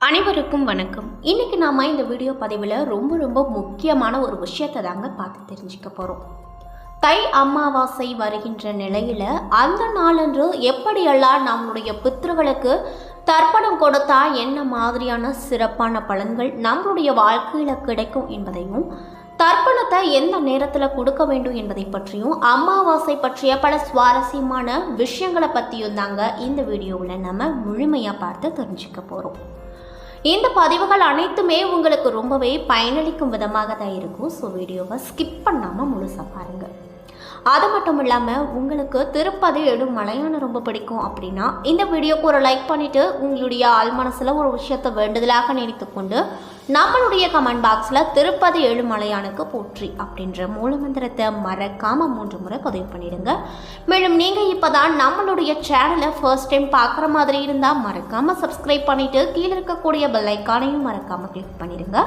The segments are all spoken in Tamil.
அனைவருக்கும் வணக்கம். இன்னைக்கு நாம இந்த வீடியோ பதிவில் ரொம்ப ரொம்ப முக்கியமான ஒரு விஷயத்தை தாங்க பார்த்து தெரிஞ்சுக்க போகிறோம் தை அமாவாசை வருகின்ற நிலையில் அந்த நாளன்று எப்படியெல்லாம் நம்மளுடைய பித்ருகளுக்கு தர்ப்பணம் கொடுத்தா என்ன மாதிரியான சிறப்பான பலன்கள் நம்மளுடைய வாழ்க்கையில் கிடைக்கும் என்பதையும் தர்ப்பணத்தை எந்த நேரத்தில் கொடுக்க வேண்டும் என்பதை பற்றியும் அமாவாசை பற்றிய பல சுவாரஸ்யமான விஷயங்களை பற்றியும் தாங்க இந்த வீடியோவில் நம்ம முழுமையாக பார்த்து தெரிஞ்சுக்க போகிறோம் இந்த பதிவுகள் அனைத்துமே உங்களுக்கு ரொம்பவே பயனளிக்கும் விதமாக தான் இருக்கும். ஸோ வீடியோவை ஸ்கிப் பண்ணாமல் முழுசாக பாருங்கள் அது மட்டும் இல்லாமல் உங்களுக்கு திருப்பதி எடும் மலையானம் ரொம்ப பிடிக்கும் அப்படின்னா இந்த வீடியோக்கு ஒரு லைக் பண்ணிவிட்டு உங்களுடைய ஆள் மனசில் ஒரு விஷயத்தை வேண்டுதலாக நினைத்துக்கொண்டு நம்மளுடைய கமெண்ட் பாக்ஸில் திருப்பதி எழுமலையானுக்கு போற்றி அப்படின்ற மூலமந்திரத்தை மறக்காமல் மூன்று முறை பதிவு பண்ணிடுங்க. மேலும் நீங்கள் இப்போ தான் நம்மளுடைய சேனலை ஃபர்ஸ்ட் டைம் பார்க்குற மாதிரி இருந்தால் மறக்காமல் சப்ஸ்கிரைப் பண்ணிவிட்டு கீழே இருக்கக்கூடிய பெல்லைக்கானையும் மறக்காமல் கிளிக் பண்ணிடுங்க.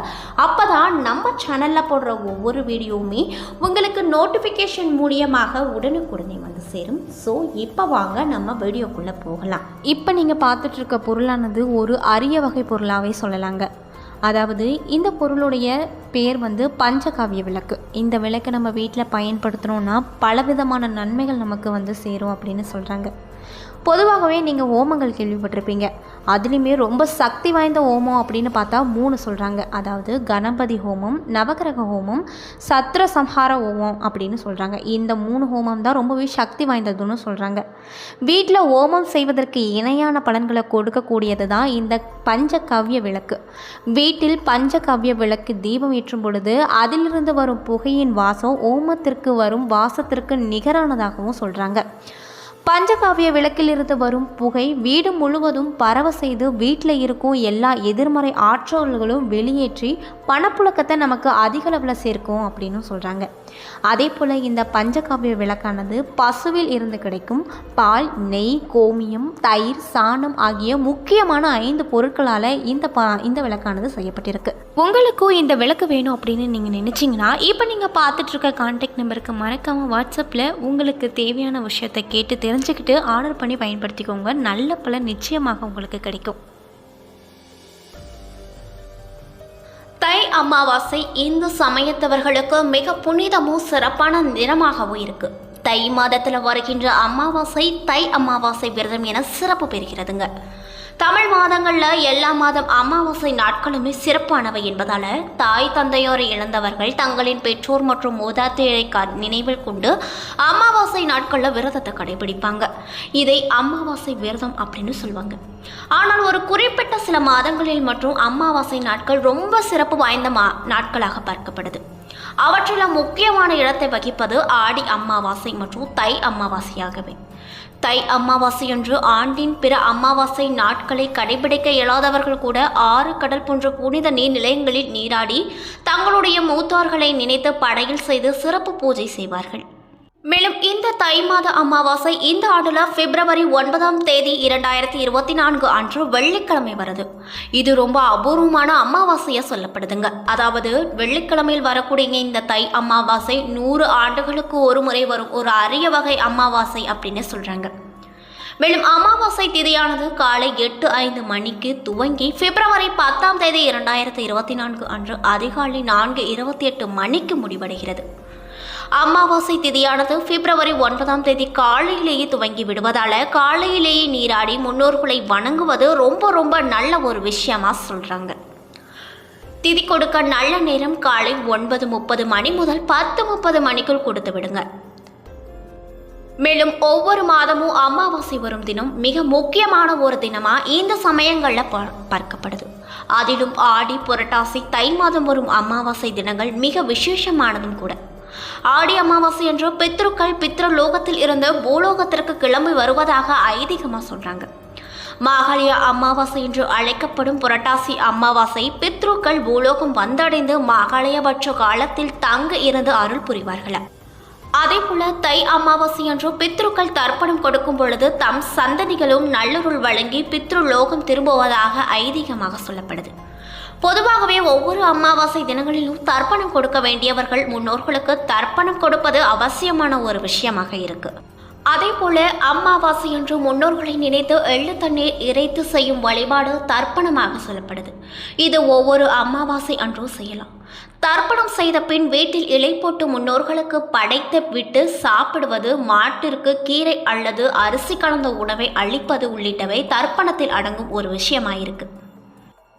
அப்போ தான் நம்ம சேனலில் போடுற ஒவ்வொரு வீடியோவுமே உங்களுக்கு நோட்டிஃபிகேஷன் மூலியமாக உடனுக்குடனே வந்து சேரும். ஸோ இப்போ வாங்க நம்ம வீடியோக்குள்ளே போகலாம். இப்போ நீங்கள் பார்த்துட்ருக்க பொருளானது ஒரு அரிய வகை பொருளாகவே சொல்லலாங்க. அதாவது இந்த பொருளுடைய பேர் வந்து பஞ்சகாவிய விளக்கு. இந்த விளக்கை நம்ம வீட்டில் பயன்படுத்தினோன்னா பலவிதமான நன்மைகள் நமக்கு வந்து சேரும் அப்படின்னு சொல்கிறாங்க பொதுவாகவே நீங்கள் ஓமங்கள் கேள்விப்பட்டிருப்பீங்க. அதுலேயுமே ரொம்ப சக்தி வாய்ந்த ஹோமம் அப்படின்னு பார்த்தா மூணு சொல்கிறாங்க அதாவது கணபதி ஹோமம் நவகிரக ஹோமம் சத்ர சம்ஹார ஹோமம் அப்படின்னு சொல்கிறாங்க இந்த மூணு ஹோமம் தான் ரொம்பவே சக்தி வாய்ந்ததுன்னு சொல்கிறாங்க வீட்டில் ஹோமம் செய்வதற்கு இணையான பலன்களை கொடுக்கக்கூடியது தான் இந்த பஞ்சகவ்ய விளக்கு. வீட்டில் பஞ்சகவ்ய விளக்கு தீபம் ஏற்றும் பொழுது அதிலிருந்து வரும் புகையின் வாசம் ஓமத்திற்கு வரும் வாசத்திற்கு நிகரானதாகவும் சொல்கிறாங்க பஞ்சகாவிய விளக்கிலிருந்து வரும் புகை வீடு முழுவதும் பரவ செய்து வீட்டில் இருக்கும் எல்லா எதிர்மறை ஆற்றல்களும் வெளியேற்றி பணப்புழக்கத்தை நமக்கு அதிக அளவில் சேர்க்கும் அப்படின்னு சொல்கிறாங்க அதே போல் இந்த பஞ்சகாவிய விளக்கானது பசுவில் இருந்து கிடைக்கும் பால் நெய் கோமியம் தயிர் சாணம் ஆகிய முக்கியமான ஐந்து பொருட்களால் இந்த ப இந்த விளக்கானது செய்யப்பட்டிருக்கு. உங்களுக்கும் இந்த விளக்கு வேணும் அப்படின்னு நீங்கள் நினச்சிங்கன்னா இப்போ நீங்கள் பார்த்துட்ருக்க கான்டாக்ட் நம்பருக்கு மறக்காமல் வாட்ஸ்அப்பில் உங்களுக்கு தேவையான விஷயத்தை கேட்டு தெரிஞ்சுக்கிட்டு ஆர்டர் பண்ணி பயன்படுத்திக்கோங்க. நல்ல பலன் நிச்சயமாக உங்களுக்கு கிடைக்கும். தை அமாவாசை இந்து சமயத்தவர்களுக்கு மிக புனிதமும் சிறப்பான தினமாகவும் இருக்குது தை மாதத்தில் வருகின்ற அமாவாசை தை அமாவாசை விரதம் என சிறப்பு பெறுகிறதுங்க. தமிழ் மாதங்களில் எல்லா மாதம் அமாவாசை நாட்களுமே சிறப்பானவை என்பதால் தாய் தந்தையோரை இழந்தவர்கள் தங்களின் பெற்றோர் மற்றும் மூதாத்தையரை நினைவில் கொண்டு அமாவாசை நாட்களில் விரதத்தை கடைபிடிப்பாங்க. இதை அமாவாசை விரதம் அப்படின்னு சொல்லுவாங்க. ஆனால் ஒரு குறிப்பிட்ட சில மாதங்களில் மற்றும் அமாவாசை நாட்கள் ரொம்ப சிறப்பு வாய்ந்த மா நாட்களாக பார்க்கப்படுது. அவற்றில் முக்கியமான இடத்தை வகிப்பது ஆடி அமாவாசை மற்றும் தை அமாவாசையாகவே. தை அமாவாசையன்று ஆண்டின் பிற அமாவாசை நாட்களை கடைபிடிக்க இயலாதவர்கள் கூட ஆறு கடல் போன்ற புனித நீர் நிலையங்களில் நீராடி தங்களுடைய மூத்தோர்களை நினைத்து படையில் செய்து சிறப்பு பூஜை செய்வார்கள். மேலும் இந்த தை மாத அமாவாசை இந்த ஆண்டுல பிப்ரவரி ஒன்பதாம் தேதி இரண்டாயிரத்தி இருபத்தி நான்கு அன்று வெள்ளிக்கிழமை வருது. இது ரொம்ப அபூர்வமான அமாவாசையா சொல்லப்படுதுங்க. அதாவது வெள்ளிக்கிழமையில் வரக்கூடிய இந்த தை அமாவாசை நூறு ஆண்டுகளுக்கு ஒரு முறை வரும். ஒரு அரிய வகை அமாவாசை அப்படின்னு சொல்றாங்க. மேலும் அமாவாசை திதியானது காலை எட்டு ஐந்து மணிக்கு துவங்கி பிப்ரவரி பத்தாம் தேதி இரண்டாயிரத்தி இருபத்தி நான்கு அன்று அதிகாலை நான்கு இருபத்தி எட்டு மணிக்கு முடிவடைகிறது. அமாவாசை திதியானது பிப்ரவரி ஒன்பதாம் தேதி காலையிலேயே துவங்கி விடுவதால காலையிலேயே நீராடி முன்னோர்களை வணங்குவது ரொம்ப ரொம்ப நல்ல ஒரு விஷயமா சொல்றாங்க. திதி கொடுக்க நல்ல நேரம் காலை ஒன்பது முப்பது மணி முதல் பத்து முப்பது மணிக்குள் கொடுத்து விடுங்க. மேலும் ஒவ்வொரு மாதமும் அமாவாசை வரும் தினம் மிக முக்கியமான ஒரு தினமா இந்த சமயங்களில் பார்க்கப்படுது. அதிலும் ஆடி புரட்டாசி தை மாதம் வரும் அமாவாசை தினங்கள் மிக விசேஷமானதும் கூட. ஆடி அமாவாசை என்று பித்ருக்கள் பித்ரு லோகத்தில் இருந்து பூலோகத்திற்கு கிளம்பி வருவதாக ஐதீகமாக சொல்றாங்க. மாகாளிய அமாவாசை என்று அழைக்கப்படும் புரட்டாசி அமாவாசை பித்ருக்கள் பூலோகம் வந்தடைந்து மாகாளியபட்ச காலத்தில் தங்க இருந்து அருள் புரிவார்களாம் அதேபோல தை அமாவாசை அன்று பித்ருக்கள் தர்ப்பணம் கொடுக்கும் பொழுது தம் சந்ததிகளும் நல்லருள் வழங்கி பித்ரு லோகம் திரும்புவதாக ஐதீகமாக சொல்லப்படுது. பொதுவாகவே ஒவ்வொரு அமாவாசை தினங்களிலும் தர்ப்பணம் கொடுக்க வேண்டியவர்கள் முன்னோர்களுக்கு தர்ப்பணம் கொடுப்பது அவசியமான ஒரு விஷயமாக இருக்கு. அதே போல அமாவாசை என்று முன்னோர்களை நினைத்து எள்ளு தண்ணீர் இறைத்து செய்யும் வழிபாடு தர்ப்பணமாக சொல்லப்படுது. இது ஒவ்வொரு அமாவாசை அன்றும் செய்யலாம். தர்ப்பணம் செய்த பின் வீட்டில் இலை போட்டு முன்னோர்களுக்கு படைத்து விட்டு சாப்பிடுவது மாட்டிற்கு கீரை அல்லது அரிசி கலந்த உணவை அளிப்பது உள்ளிட்டவை தர்ப்பணத்தில் அடங்கும் ஒரு விஷயமாயிருக்கு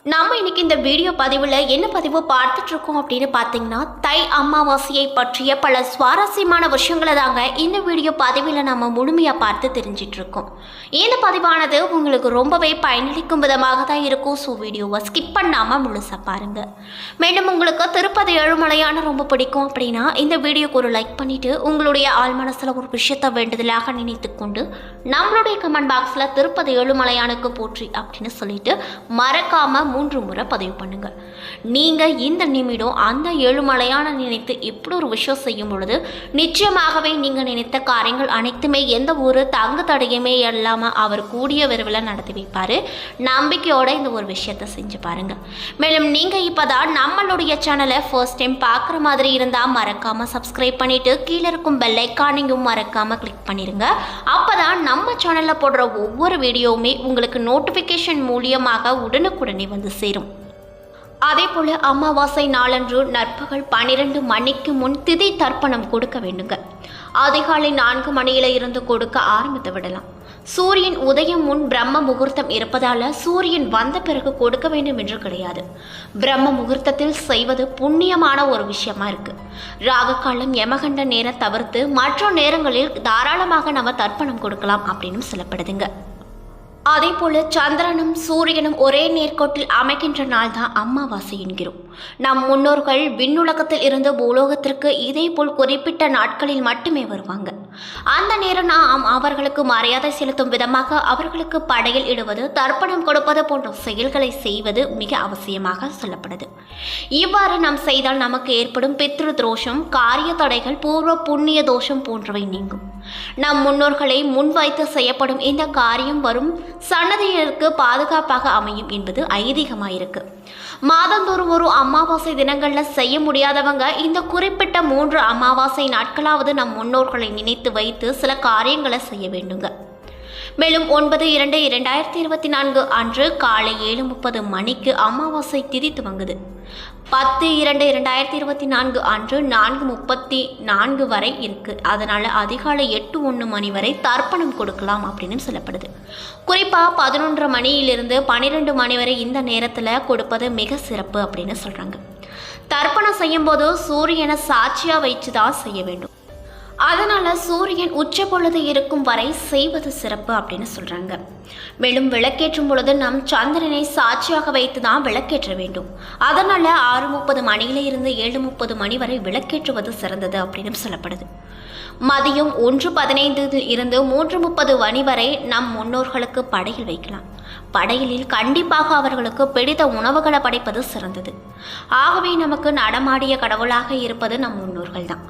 நம்ம இன்னைக்கு இந்த வீடியோ பதிவில் என்ன பதிவு பார்த்துட்டு இருக்கோம் அப்படின்னு பார்த்தீங்கன்னா தை அமாவாசையை பற்றிய பல சுவாரஸ்யமான விஷயங்களை தாங்க இந்த வீடியோ பதிவில் நம்ம முழுமையாக பார்த்து தெரிஞ்சிட்டு இருக்கோம் இந்த பதிவானது உங்களுக்கு ரொம்பவே பயனளிக்கும் விதமாக தான் இருக்கும். ஸோ வீடியோவை ஸ்கிப் பண்ணாமல் முழுசாக பாருங்கள் மேலும் உங்களுக்கு திருப்பதி ஏழுமலையான ரொம்ப பிடிக்கும் அப்படின்னா இந்த வீடியோக்கு ஒரு லைக் பண்ணிவிட்டு உங்களுடைய ஆள் மனசில் ஒரு விஷயத்தை வேண்டுதலாக நினைத்து கொண்டு நம்மளுடைய கமெண்ட் பாக்ஸில் திருப்பதி ஏழுமலையானுக்கு போற்றி அப்படின்னு சொல்லிட்டு மறக்காமல் மூன்று முறை பதிவு பண்ணுங்க. நீங்கள் இந்த நிமிடம் அந்த ஏழுமலையான நினைத்து இப்படி ஒரு விஷயம் செய்யும் பொழுது நிச்சயமாகவே நீங்கள் நினைத்த காரியங்கள் அனைத்துமே எந்த ஒரு தங்கு தடையுமே இல்லாமல் அவர் கூடிய விரைவில் நடத்தி வைப்பார். நம்பிக்கையோட இந்த ஒரு விஷயத்தை செஞ்சு பாருங்க. மேலும் நீங்கள் இப்போ தான் நம்மளுடைய சேனலை ஃபர்ஸ்ட் டைம் பார்க்குற மாதிரி இருந்தால் மறக்காமல் சப்ஸ்கிரைப் பண்ணிவிட்டு கீழே இருக்கும் பெல் ஐக்கானையும் மறக்காமல் கிளிக் பண்ணிடுங்க அப்போ தான் நம்ம சேனலில் போடுற ஒவ்வொரு வீடியோவுமே உங்களுக்கு நோட்டிஃபிகேஷன் மூலியமாக உடனுக்குடனே வந்து சேரும். அதே போல அமாவாசை நாளன்று நற்பகல் பன்னிரண்டு மணிக்கு முன் திதி தர்ப்பணம் கொடுக்க வேண்டுங்க. அதிகாலை நான்கு மணியில இருந்து கொடுக்க ஆரம்பித்து விடலாம். சூரியன் உதயம் முன் பிரம்ம முகூர்த்தம் இருப்பதால சூரியன் வந்த பிறகு கொடுக்க வேண்டும் என்று கிடையாது. பிரம்ம முகூர்த்தத்தில் செய்வது புண்ணியமான ஒரு விஷயமா இருக்கு. ராககாலம் யமகண்ட நேரம் தவிர்த்து மற்ற நேரங்களில் தாராளமாக நம்ம தர்ப்பணம் கொடுக்கலாம் அப்படின்னு சொல்லப்படுதுங்க. அதே போல சந்திரனும் சூரியனும் ஒரே நேர்கோட்டில் அமைக்கின்ற நாள் தான் அமாவாசை என்கிறோம். நம் முன்னோர்கள் விண்ணுலகத்தில் இருந்து பூலோகத்திற்கு இதே போல் குறிப்பிட்ட நாட்களில் மட்டுமே வருவாங்க. அந்த நேரம் நாம் அவர்களுக்கு மரியாதை செலுத்தும் விதமாக அவர்களுக்கு படையில் இடுவது தர்ப்பணம் கொடுப்பது போன்ற செயல்களை செய்வது மிக அவசியமாக சொல்லப்படுது. இவ்வாறு நாம் செய்தால் நமக்கு ஏற்படும் பித்ரு தோஷம் காரிய தடைகள் பூர்வ புண்ணிய தோஷம் போன்றவை நீங்கும். நம் முன்னோர்களை முன்வைத்து செய்யப்படும் இந்த காரியம் வரும் சன்னதியினருக்கு பாதுகாப்பாக அமையும் என்பது ஐதீகமாயிருக்கு. மாதந்தோறும் ஒரு அமாவாசை தினங்களில் செய்ய முடியாதவங்க இந்த குறிப்பிட்ட மூன்று அமாவாசை நாட்களாவது நம் முன்னோர்களை நினைத்து வைத்து சில காரியங்களை செய்ய வேண்டுங்க. மேலும் ஒன்பது இரண்டு இரண்டாயிரத்தி இருபத்தி நான்கு அன்று காலை ஏழு முப்பது மணிக்கு அமாவாசை திதி துவங்குது. பத்து இரண்டு இரண்டாயிரத்தி இருபத்தி நான்கு அன்று நான்கு முப்பத்தி நான்கு வரை இருக்கு. அதனால அதிகாலை எட்டு ஒன்று மணி வரை தர்ப்பணம் கொடுக்கலாம் அப்படின்னு சொல்லப்படுது. குறிப்பாக பதினொன்றரை மணியிலிருந்து பன்னிரெண்டு மணி வரை இந்த நேரத்தில் கொடுப்பது மிக சிறப்பு அப்படின்னு சொல்கிறாங்க தர்ப்பணம் செய்யும்போது சூரியனை சாட்சியாக வைத்து தான் செய்ய வேண்டும். அதனால் சூரியன் உச்ச பொழுது இருக்கும் வரை செய்வது சிறப்பு அப்படின்னு சொல்கிறாங்க மேலும் விளக்கேற்றும் பொழுது நம் சந்திரனை சாட்சியாக வைத்து தான் விளக்கேற்ற வேண்டும். அதனால் ஆறு முப்பது மணியில இருந்து ஏழு முப்பது மணி வரை விளக்கேற்றுவது சிறந்தது அப்படின்னு சொல்லப்படுது. மதியம் ஒன்று பதினைந்தில் இருந்து மூன்று முப்பது மணி வரை நம் முன்னோர்களுக்கு படையில் வைக்கலாம். படையலில் கண்டிப்பாக அவர்களுக்கு பிடித்த உணவுகளை படைப்பது சிறந்தது. ஆகவே நமக்கு நடமாடிய கடவுளாக இருப்பது நம் முன்னோர்கள் தான்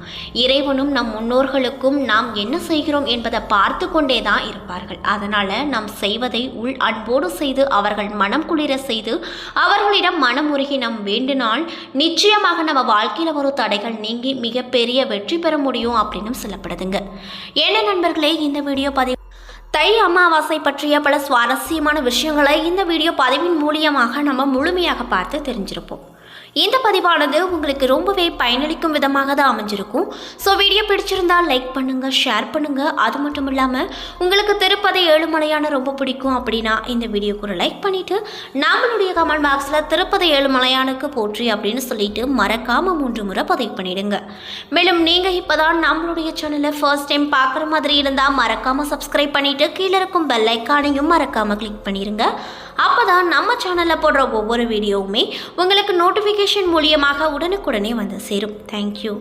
இறைவனும் நம் முன்னோர்களுக்கும் நாம் என்ன செய்கிறோம் என்பதை பார்த்து கொண்டே தான் இருப்பார்கள். அதனால் நாம் செய்வதை உள் அன்போடு செய்து அவர்கள் மனம் குளிர செய்து அவர்களிடம் மனம் உருகி நாம் வேண்டினால் நிச்சயமாக நம்ம வாழ்க்கையில் ஒரு தடைகள் நீங்கி மிகப்பெரிய வெற்றி பெற முடியும் அப்படின்னு சொல்லப்படுதுங்க என்ன நண்பர்களே இந்த வீடியோ பதிவு தை அமாவாசை பற்றிய பல சுவாரஸ்யமான விஷயங்களை இந்த வீடியோ பதிவின் மூலியமாக நம்ம முழுமையாக பார்த்து தெரிஞ்சிருப்போம். இந்த பதிவானது உங்களுக்கு ரொம்பவே பயனளிக்கும் விதமாக தான் அமைஞ்சிருக்கும். ஸோ வீடியோ பிடிச்சிருந்தால் லைக் பண்ணுங்கள் ஷேர் பண்ணுங்கள் அது மட்டும் இல்லாமல் உங்களுக்கு திருப்பதி ஏழுமலையான ரொம்ப பிடிக்கும் அப்படின்னா இந்த வீடியோக்கு ஒரு லைக் பண்ணிவிட்டு நம்மளுடைய கமெண்ட் பாக்ஸில் திருப்பதி ஏழுமலையானுக்கு போற்றி அப்படின்னு சொல்லிட்டு மறக்காமல் மூன்று முறை பதிவு பண்ணிடுங்க. மேலும் நீங்கள் இப்போ தான் நம்மளுடைய சேனலை ஃபர்ஸ்ட் டைம் பார்க்குற மாதிரி இருந்தால் மறக்காமல் சப்ஸ்கிரைப் பண்ணிவிட்டு கீழே இருக்கும் பெல் ஐக்கானையும் மறக்காமல் கிளிக் பண்ணிடுங்க அப்போ தான் நம்ம சேனலில் போடுற ஒவ்வொரு வீடியோவுமே உங்களுக்கு நோட்டிஃபிகேஷன் மூலியமாக உடனுக்குடனே வந்து சேரும். தேங்க்யூ